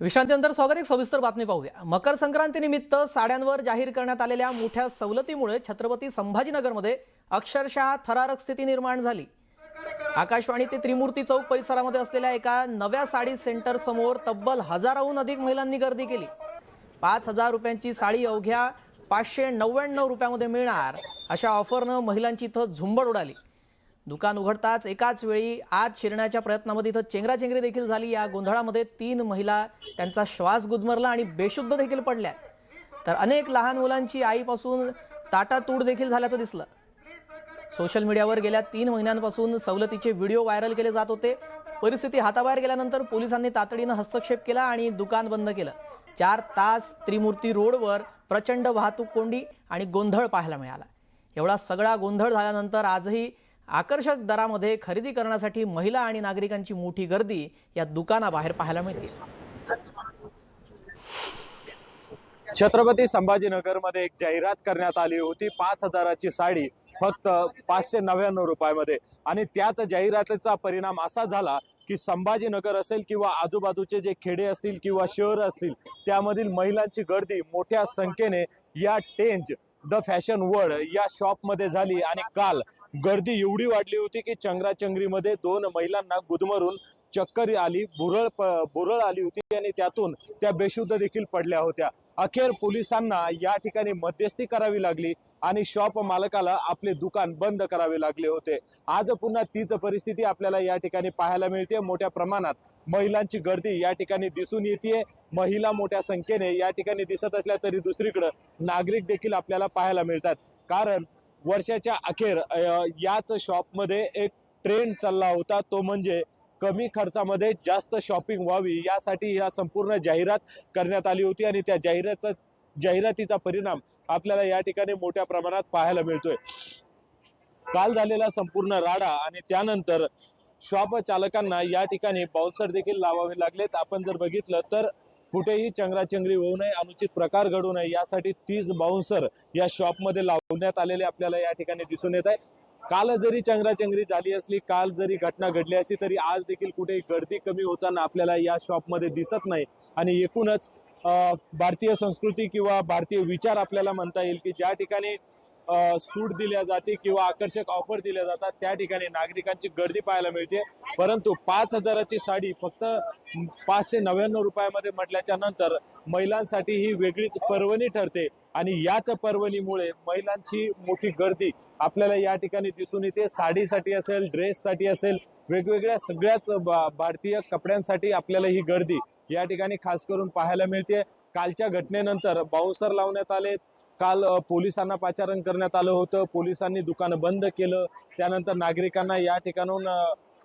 विश्रांतीनंतर स्वागत एक सविस्तर बातमी पाहूया. मकर संक्रांतीनिमित्त साड्यांवर जाहीर करण्यात आलेल्या मोठ्या सवलतीमुळे छत्रपती संभाजीनगरमध्ये अक्षरशः थरारक स्थिती निर्माण झाली. आकाशवाणी ते त्रिमूर्ती चौक परिसरामध्ये असलेल्या एका नव्या साडी सेंटर समोर तब्बल हजाराहून अधिक महिलांनी गर्दी केली. पाच हजार रुपयांची साडी अवघ्या पाचशे नव्याण्णव रुपयामध्ये मिळणार अशा ऑफरनं महिलांची इथं झुंबड उडाली. दुकान उघडताच एकाच वेळी आत शिरण्याच्या प्रयत्नामध्ये इथं चेंगराचेंगरी देखील झाली. या गोंधळामध्ये तीन महिला त्यांचा श्वास गुदमरला आणि बेशुद्ध देखील पडल्या तर अनेक लहान मुलांची आईपासून ताटातूड देखील झाल्याचं दिसलं. सोशल मीडियावर गेल्या तीन महिन्यांपासून सवलतीचे व्हिडिओ व्हायरल केले जात होते. परिस्थिती हाताबाहेर गेल्यानंतर पोलिसांनी तातडीनं हस्तक्षेप केला आणि दुकान बंद केलं. चार तास त्रिमूर्ती रोडवर प्रचंड वाहतूक कोंडी आणि गोंधळ पाहायला मिळाला. एवढा सगळा गोंधळ झाल्यानंतर आजही आकर्षक दरामध्ये खरेदी करण्यासाठी महिला आणि नागरिकांची मोठी गर्दी या दुकानाबाहेर पाहायला मिळते. छत्रपती संभाजीनगरमध्ये एक जाहिरात करण्यात आली होती. पाच हजाराची साडी फक्त पाचशे नव्याण्णव रुपयामध्ये. आणि त्याच जाहिरातीचा परिणाम असा झाला की संभाजीनगर असेल किंवा आजूबाजूचे जे खेडे असतील किंवा शहर असतील त्यामधील महिलांची गर्दी मोठ्या संख्येने या टेंज द फॅशन वर्ल्ड या शॉपमध्ये झाली आणि काल गर्दी एवढी वाढली होती की चंगराचंगरीमध्ये दोन महिलांना गुदमरून चक्कर आली बुरळ प बुरळ आली होती आणि त्यातून त्या बेशुद्ध देखील पडल्या होत्या. अखेर पोलिसांना या ठिकाणी मध्यस्थी करावी लागली आणि शॉप मालकाला आपले दुकान बंद करावे लागले होते. आज पुन्हा तीच परिस्थिती आपल्याला या ठिकाणी पाहायला मिळते. मोठ्या प्रमाणात महिलांची गर्दी या ठिकाणी दिसून येते महिला मोठ्या संख्येने या ठिकाणी दिसत असल्या तरी दुसरीकडं नागरिक देखील आपल्याला पाहायला मिळतात. कारण वर्षाच्या अखेर याच शॉपमध्ये एक ट्रेंड चालला होता. तो म्हणजे कमी खर्चामध्ये जास्त शॉपिंग व्हावी यासाठी या संपूर्ण जाहिरात करण्यात आली होती आणि त्या जाहिरातचा जाहिरातीचा परिणाम आपल्याला या ठिकाणी मोठ्या प्रमाणात पाहायला मिळतोय. काल झालेला संपूर्ण राडा आणि त्यानंतर शॉप चालकांना या ठिकाणी बाउन्सर देखील लावावे लागलेत. आपण जर बघितलं तर कुठेही चंगराचंगरी होऊ नये अनुचित प्रकार घडू नये यासाठी तीस बाउन्सर या शॉपमध्ये लावण्यात आलेले आपल्याला या ठिकाणी दिसून येत आहे. काल जरी चंगराचंगरी झाली असली काल जरी घटना घडली असली तरी आज देखील कुठे गर्दी कमी होताना आपल्याला या शॉपमध्ये दिसत नाही. आणि एकूणच अं, भारतीय संस्कृती किंवा भारतीय विचार आपल्याला म्हणता येईल की ज्या ठिकाणी सूट दिल्या जाते किंवा आकर्षक ऑफर दिल्या जातात त्या ठिकाणी नागरिकांची गर्दी पाहायला मिळते. परंतु पाच हजाराची साडी फक्त पाचशे नव्याण्णव रुपयामध्ये म्हटल्याच्या नंतर महिलांसाठी ही वेगळीच पर्वणी ठरते आणि याच पर्वणीमुळे महिलांची मोठी गर्दी आपल्याला या ठिकाणी दिसून येते. साडीसाठी असेल ड्रेससाठी असेल वेगवेगळ्या सगळ्याच भारतीय कपड्यांसाठी आपल्याला ही गर्दी या ठिकाणी खास करून पाहायला मिळते. कालच्या घटनेनंतर बाउन्सर लावण्यात आले काल पोलिसांना पाचारण करण्यात आलं होतं. पोलिसांनी दुकानं बंद केलं. त्यानंतर नागरिकांना या ठिकाणाहून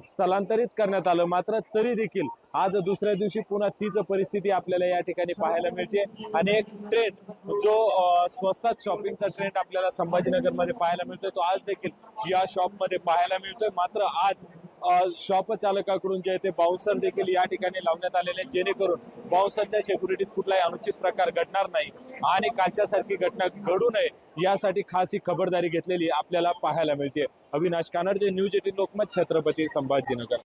स्थलांतरित करण्यात आलं. मात्र तरी देखील आज दुसऱ्या दिवशी पुन्हा तीच परिस्थिती आपल्याला या ठिकाणी पाहायला मिळते. आणि एक ट्रेंड जो स्वस्तात शॉपिंगचा ट्रेंड आपल्याला संभाजीनगरमध्ये पाहायला मिळतोय तो आज देखील या शॉपमध्ये पाहायला मिळतोय. मात्र आज शॉप चालकाकडून जे आहे ते बाउन्सर देखील या ठिकाणी लावण्यात आलेले जेणेकरून बाउन्सरच्या सेक्युरिटीत कुठलाही अनुचित प्रकार घडणार नाही आणि कालच्या सारखी घटना घडू नये यासाठी खास ही खबरदारी घेतलेली आपल्याला पाहायला मिळते. Avinash Kanadje news eighteen Lokmat Chhatrapati Sambhajinagar.